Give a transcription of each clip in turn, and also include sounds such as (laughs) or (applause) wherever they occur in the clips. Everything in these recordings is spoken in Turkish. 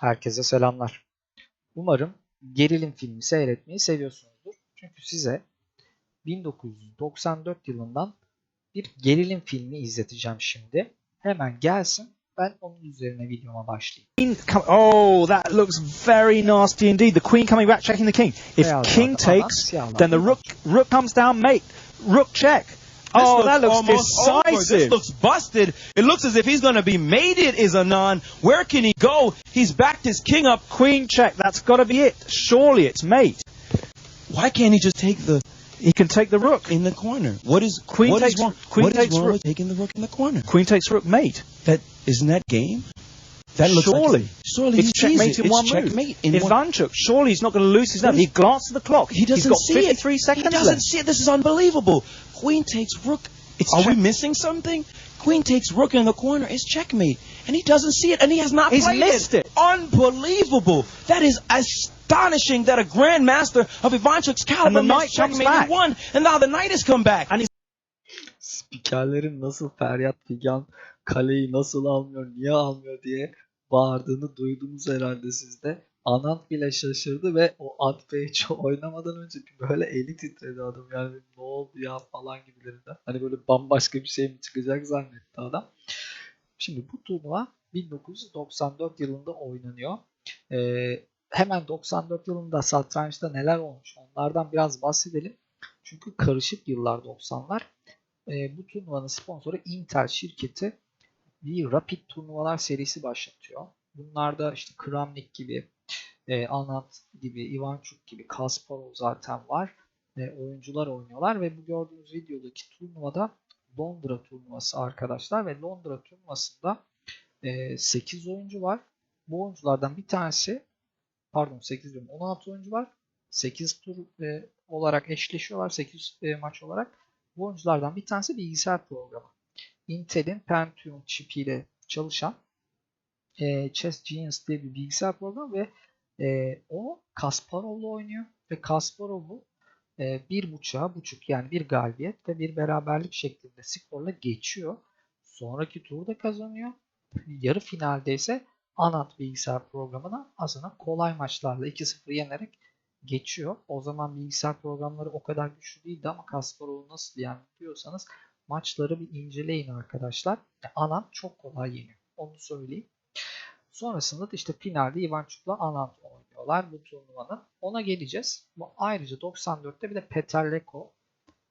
Herkese selamlar. Umarım gerilim filmi seyretmeyi seviyorsunuzdur. Çünkü size 1994 yılından bir gerilim filmi izleteceğim şimdi. Hemen gelsin. Ben onun üzerine videoma başlayayım. Oh, that looks very nasty indeed. The queen coming back, checking the king. If Beyazlardan king takes, siyahlardan then the rook rook comes down, mate. Rook check. Oh, that looks almost over. decisive. This looks busted. It looks as if he's going to be mated, is Anon. Where can he go? He's backed his king up. Queen check. That's got to be it. Surely it's mate. Why can't he just take the He can take the rook. in the corner? What is Queen what is takes- wrong? queen what is takes wrong rook. taking the rook in the corner? Queen takes rook, mate. That isn't that game. That looks Surely. like surely It's he checkmate it. in It's one checkmate move. in one. Ivanchuk, surely he's not going to lose his nerve. He is- glanced at the clock. He doesn't He's got see 53 it. seconds He doesn't left. see it. This is unbelievable. Queen takes rook. It's Are we missing something? Queen takes rook in the corner. It's checkmate, and he doesn't see it, and he has not He's played missed it. Unbelievable! That is astonishing that a grandmaster of Ivanchuk's caliber And the knight missed checkmate back. and won, and now the knight has come back. And he's Spikerlerin nasıl feryat figan kaleyi nasıl almıyor, niye almıyor diye bağırdığını duydunuz herhalde siz de. Anant bile şaşırdı ve o at hiç (laughs) oynamadan önce böyle eli titredi adam. Yani ne oldu ya falan gibilerinden. Hani böyle bambaşka bir şey mi çıkacak zannetti adam. Şimdi bu turnuva 1994 yılında oynanıyor. Ee, hemen 94 yılında satrançta neler olmuş onlardan biraz bahsedelim. Çünkü karışık yıllar 90'lar. Ee, bu turnuvanın sponsoru Intel şirketi bir Rapid turnuvalar serisi başlatıyor. Bunlarda işte Kramnik gibi, e, Anant gibi, Ivanchuk gibi, Kasparov zaten var. E, oyuncular oynuyorlar ve bu gördüğünüz videodaki turnuvada Londra turnuvası arkadaşlar ve Londra turnuvasında e, 8 oyuncu var. Bu oyunculardan bir tanesi pardon 8 diyorum 16 oyuncu var. 8 tur e, olarak eşleşiyorlar 8 e, maç olarak. Bu oyunculardan bir tanesi bilgisayar programı. Intel'in Pentium çipiyle çalışan e, Chess Genius diye bir bilgisayar programı ve e, o Kasparov'la oynuyor ve Kasparov'u e, bir buçuğa buçuk yani bir galibiyet ve bir beraberlik şeklinde skorla geçiyor. Sonraki turda kazanıyor. Yarı finalde ise Anant bilgisayar programına aslında kolay maçlarla 2-0 yenerek geçiyor. O zaman bilgisayar programları o kadar güçlü değildi ama Kasparov'u nasıl yani diyorsanız maçları bir inceleyin arkadaşlar. Anant çok kolay yeniyor. Onu söyleyeyim. Sonrasında da işte finalde Ivanchuk'la Anant oynuyorlar bu turnuvanın. Ona geleceğiz. Bu ayrıca 94'te bir de Peter Leko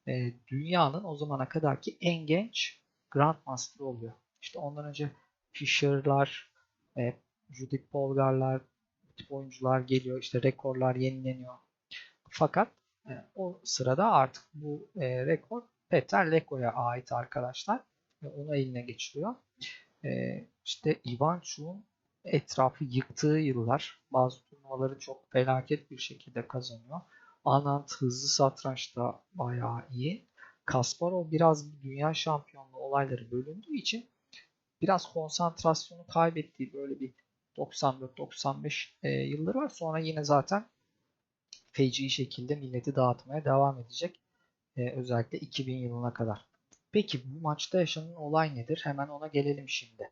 e, dünyanın o zamana kadarki en genç Grandmaster oluyor. İşte ondan önce Fischer'lar, e, Judith Polgar'lar, tip oyuncular geliyor. İşte rekorlar yenileniyor. Fakat e, o sırada artık bu e, rekor Peter Leko'ya ait arkadaşlar. Ve onu eline geçiriyor. E, işte Ivanchuk'un etrafı yıktığı yıllar. Bazı turnuvaları çok felaket bir şekilde kazanıyor. Anant hızlı satrançta bayağı iyi. Kasparov biraz dünya şampiyonluğu olayları bölündüğü için biraz konsantrasyonu kaybettiği böyle bir 94-95 e, yılları var. Sonra yine zaten feci şekilde milleti dağıtmaya devam edecek. E, özellikle 2000 yılına kadar. Peki bu maçta yaşanan olay nedir? Hemen ona gelelim şimdi.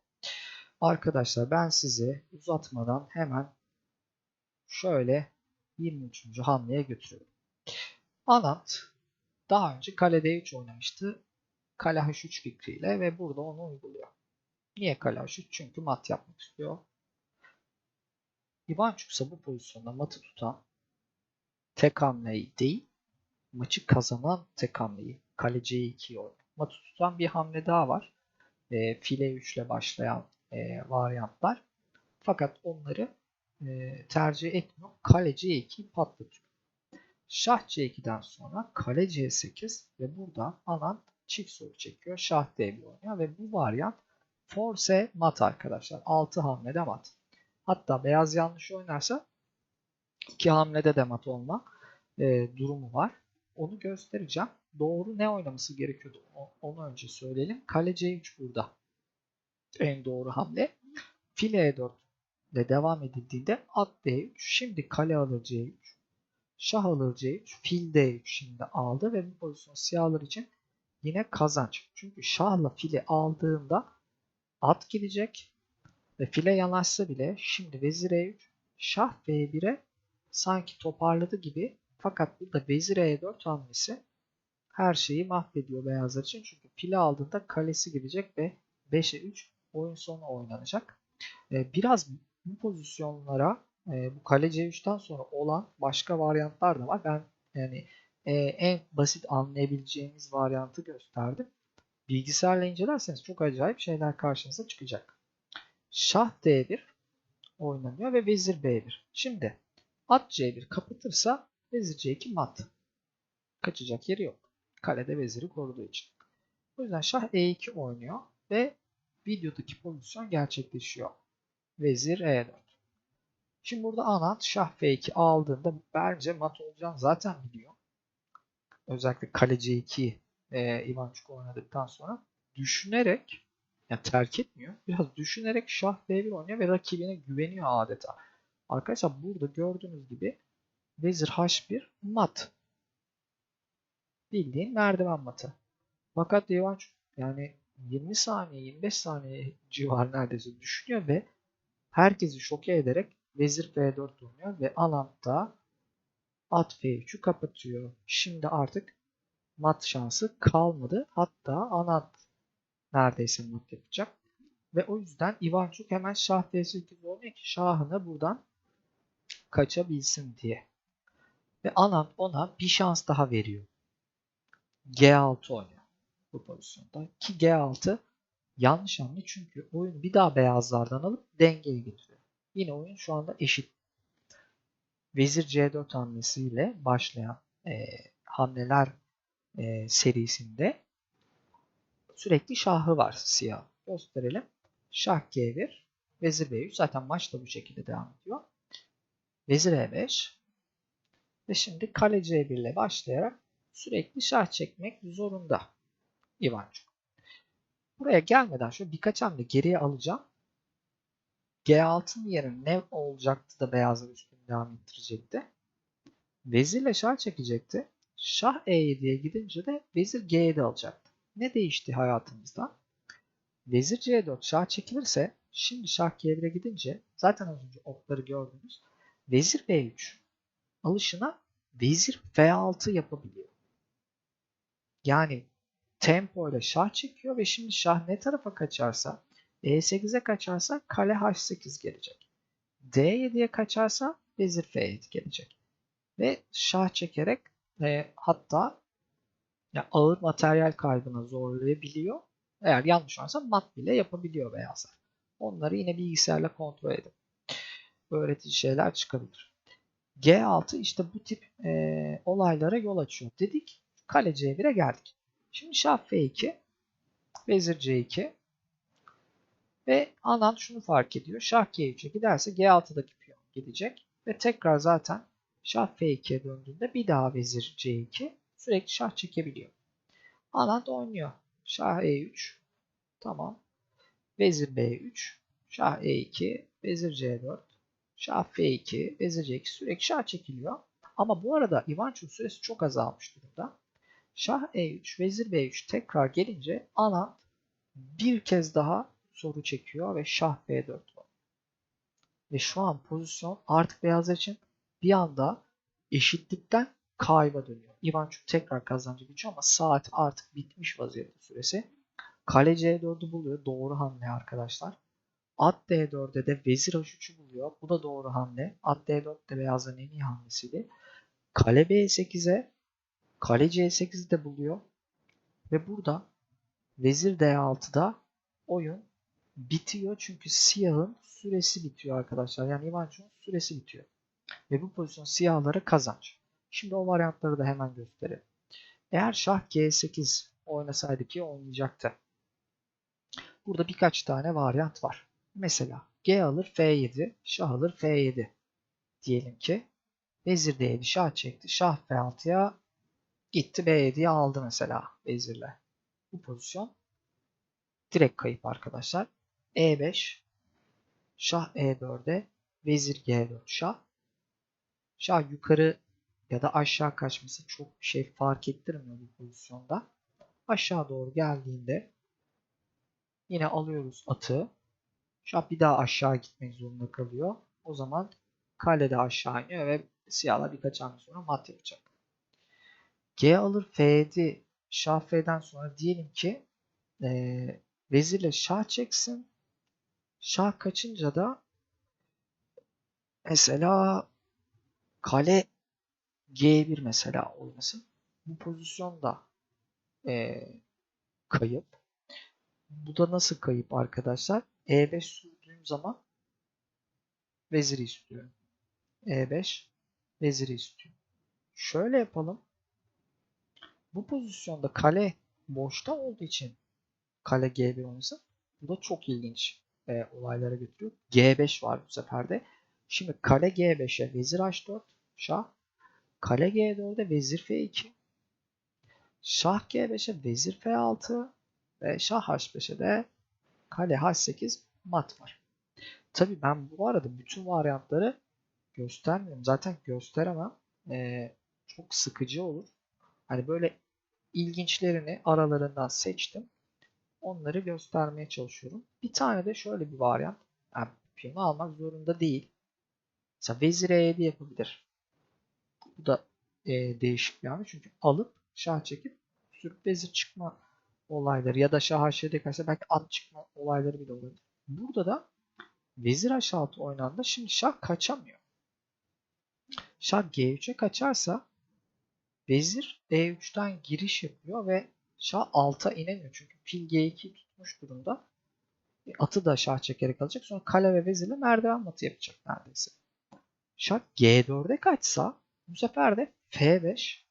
Arkadaşlar ben size uzatmadan hemen şöyle 23. hamleye götürüyorum. Anant daha önce kale D3 oynamıştı. Kale H3 fikriyle ve burada onu uyguluyor. Niye kale H3? Çünkü mat yapmak istiyor. Ivanchuk ise bu pozisyonda matı tutan tek hamleyi değil, maçı kazanan tek hamleyi kale C2'yi oynuyor. Matı tutan bir hamle daha var. E, file 3 ile başlayan e, varyantlar. Fakat onları e, tercih etmiyor. Kale C2'yi patlatıyor. Şah C2'den sonra kale C8 ve burada Anant çift soru çekiyor. Şah D1 oynuyor ve bu varyant force mat arkadaşlar. 6 hamlede mat. Hatta beyaz yanlış oynarsa 2 hamlede de mat olma e, durumu var. Onu göstereceğim. Doğru ne oynaması gerekiyordu onu önce söyleyelim. Kale C3 burada. En doğru hamle. File E4 ile devam edildiğinde at D3. Şimdi kale alır C3. Şah alır C3. Fil D3 şimdi aldı ve bu pozisyon siyahlar için yine kazanç. Çünkü şahla fili aldığında at gidecek. Ve file yanaşsa bile şimdi vezir E3, şah B1'e sanki toparladı gibi fakat burada vezir E4 hamlesi her şeyi mahvediyor beyazlar için. Çünkü file aldığında kalesi gidecek ve 5'e 3 oyun sonu oynanacak. Ee, biraz bu pozisyonlara e, bu kale C3'ten sonra olan başka varyantlar da var. Ben yani e, en basit anlayabileceğimiz varyantı gösterdim. Bilgisayarla incelerseniz çok acayip şeyler karşınıza çıkacak. Şah D1 oynanıyor ve vezir B1. Şimdi at C1 kapatırsa vezir C2 mat. Kaçacak yeri yok. Kalede veziri koruduğu için. O yüzden şah E2 oynuyor ve videodaki pozisyon gerçekleşiyor. Vezir E4. Şimdi burada Anand şah F2 aldığında bence mat olacağını zaten biliyor. Özellikle kale C2 e, Ivanchuk oynadıktan sonra düşünerek yani terk etmiyor. Biraz düşünerek şah B1 oynuyor ve rakibine güveniyor adeta. Arkadaşlar burada gördüğünüz gibi vezir H1 mat. Bildiğin merdiven matı. Fakat Ivanchuk yani 20 saniye 25 saniye civarı neredeyse düşünüyor ve herkesi şoke ederek vezir F4 oynuyor ve Anand'da at F3'ü kapatıyor. Şimdi artık mat şansı kalmadı. Hatta Anand neredeyse mat yapacak. Ve o yüzden Ivanchuk hemen şah F8 oynuyor ki şahını buradan kaçabilsin diye. Ve Anand ona bir şans daha veriyor. G6 oynuyor bu pozisyonda. Ki G6 yanlış hamle çünkü oyunu bir daha beyazlardan alıp dengeye getiriyor. Yine oyun şu anda eşit. Vezir C4 hamlesiyle başlayan e, hamleler e, serisinde sürekli şahı var siyah. Gösterelim. Şah G1, Vezir B3. Zaten maç da bu şekilde devam ediyor. Vezir E5 ve şimdi kale C1 ile başlayarak sürekli şah çekmek zorunda Ivanchuk. Buraya gelmeden şöyle birkaç hamle geriye alacağım. G6'nın yerine ne olacaktı da beyazlar üstünü devam ettirecekti. Vezirle şah çekecekti. Şah E7'ye gidince de vezir G7 alacaktı. Ne değişti hayatımızda? Vezir C4 şah çekilirse şimdi şah G1'e gidince zaten az önce okları gördünüz. Vezir B3 alışına vezir F6 yapabiliyor. Yani tempo ile şah çekiyor ve şimdi şah ne tarafa kaçarsa E8'e kaçarsa kale H8 gelecek. D7'ye kaçarsa vezir F7 gelecek. Ve şah çekerek e, hatta yani ağır materyal kaybına zorlayabiliyor. Eğer yanlış varsa mat bile yapabiliyor beyazlar. Onları yine bilgisayarla kontrol edin. Öğretici şeyler çıkabilir. G6 işte bu tip e, olaylara yol açıyor. Dedik kale C1'e geldik. Şimdi şah F2, vezir C2 ve Anand şunu fark ediyor. Şah G3'e giderse G6'daki piyon gidecek ve tekrar zaten şah F2'ye döndüğünde bir daha vezir C2 sürekli şah çekebiliyor. Anand oynuyor. Şah E3 tamam. Vezir B3 şah E2 vezir C4 şah F2 vezir C2 sürekli şah çekiliyor. Ama bu arada Ivanchuk süresi çok azalmış durumda. Şah E3, Vezir B3 tekrar gelince Anand bir kez daha soru çekiyor ve Şah B4 var. Ve şu an pozisyon artık beyazlar için bir anda eşitlikten kayba dönüyor. Ivanchuk tekrar kazancı geçiyor ama saat artık bitmiş vaziyette süresi. Kale C4'ü buluyor. Doğru hamle arkadaşlar. At D4'de de Vezir H3'ü buluyor. Bu da doğru hamle. At D4 de beyazların en iyi hamlesiydi. Kale B8'e Kale C8'i de buluyor. Ve burada Vezir D6'da oyun bitiyor. Çünkü siyahın süresi bitiyor arkadaşlar. Yani Ivanchuk'un süresi bitiyor. Ve bu pozisyon siyahlara kazanç. Şimdi o varyantları da hemen gösterelim. Eğer şah G8 oynasaydı ki oynayacaktı. Burada birkaç tane varyant var. Mesela G alır F7, şah alır F7. Diyelim ki Vezir D7 şah çekti. Şah F6'ya gitti B7'yi aldı mesela vezirle. Bu pozisyon direkt kayıp arkadaşlar. E5 Şah E4'e Vezir G4 Şah. Şah yukarı ya da aşağı kaçması çok bir şey fark ettirmiyor bu pozisyonda. Aşağı doğru geldiğinde yine alıyoruz atı. Şah bir daha aşağı gitmek zorunda kalıyor. O zaman kale de aşağı iniyor ve siyahlar birkaç hamle sonra mat yapacak. G alır F7 Şah F'den sonra diyelim ki eee vezirle şah çeksin. Şah kaçınca da mesela kale G1 mesela oynasın. Bu pozisyonda eee, kayıp. Bu da nasıl kayıp arkadaşlar? E5 sürdüğüm zaman veziri istiyorum. E5 veziri istiyorum. Şöyle yapalım. Bu pozisyonda kale boşta olduğu için kale G1 oynasın. Bu da çok ilginç e, olaylara götürüyor. G5 var bu sefer de. Şimdi kale G5'e vezir H4 şah. Kale G4'e vezir F2. Şah G5'e vezir F6 ve şah H5'e de kale H8 mat var. Tabi ben bu arada bütün varyantları göstermiyorum. Zaten gösteremem. Ee, çok sıkıcı olur. Hani böyle ilginçlerini aralarından seçtim. Onları göstermeye çalışıyorum. Bir tane de şöyle bir varyant. Yani piyonu almak zorunda değil. Mesela vezir E7 yapabilir. Bu da e, değişik bir hamle. Çünkü alıp şah çekip sürüp vezir çıkma olayları ya da şah H7'ye karşı belki at çıkma olayları bile olabilir. Burada da vezir H6 oynandığında şimdi şah kaçamıyor. Şah G3'e kaçarsa vezir E3'ten giriş yapıyor ve şah alta inemiyor. Çünkü fil G2 tutmuş durumda. Atı da şah çekerek alacak. Sonra kale ve vezirle merdiven matı yapacak neredeyse. Şah G4'e kaçsa bu sefer de F5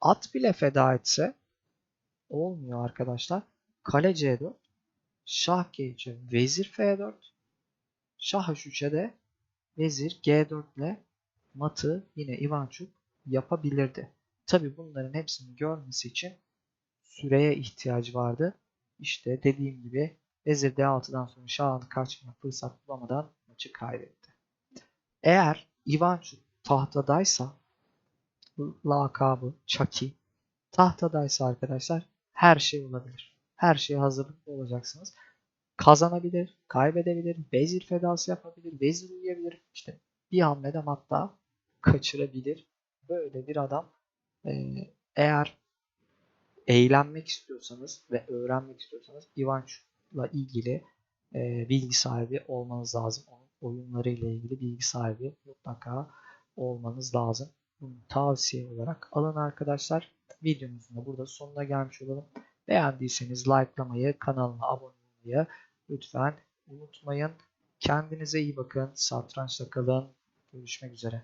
at bile feda etse olmuyor arkadaşlar. Kale C4 Şah G3'e vezir F4 Şah H3'e de vezir G4 ile matı yine Ivanchuk yapabilirdi. Tabi bunların hepsini görmesi için süreye ihtiyacı vardı. İşte dediğim gibi vezir D6'dan sonra şahın kaçma fırsat bulamadan maçı kaybetti. Eğer Ivanchuk tahtadaysa lakabı Chucky tahtadaysa arkadaşlar her şey olabilir. Her şeye hazırlıklı olacaksınız. Kazanabilir, kaybedebilir, vezir fedası yapabilir, vezir uyuyabilir. İşte bir hamlede hatta kaçırabilir. Böyle bir adam Ee, eğer eğlenmek istiyorsanız ve öğrenmek istiyorsanız Ivanchuk'la ilgili e, bilgi sahibi olmanız lazım. Onun oyunlarıyla ilgili bilgi sahibi mutlaka olmanız lazım. Bunu tavsiye olarak alın arkadaşlar. Videomuzun da burada sonuna gelmiş olalım. Beğendiyseniz likelamayı, kanalıma abone olmayı lütfen unutmayın. Kendinize iyi bakın. Satrançla kalın. Görüşmek üzere.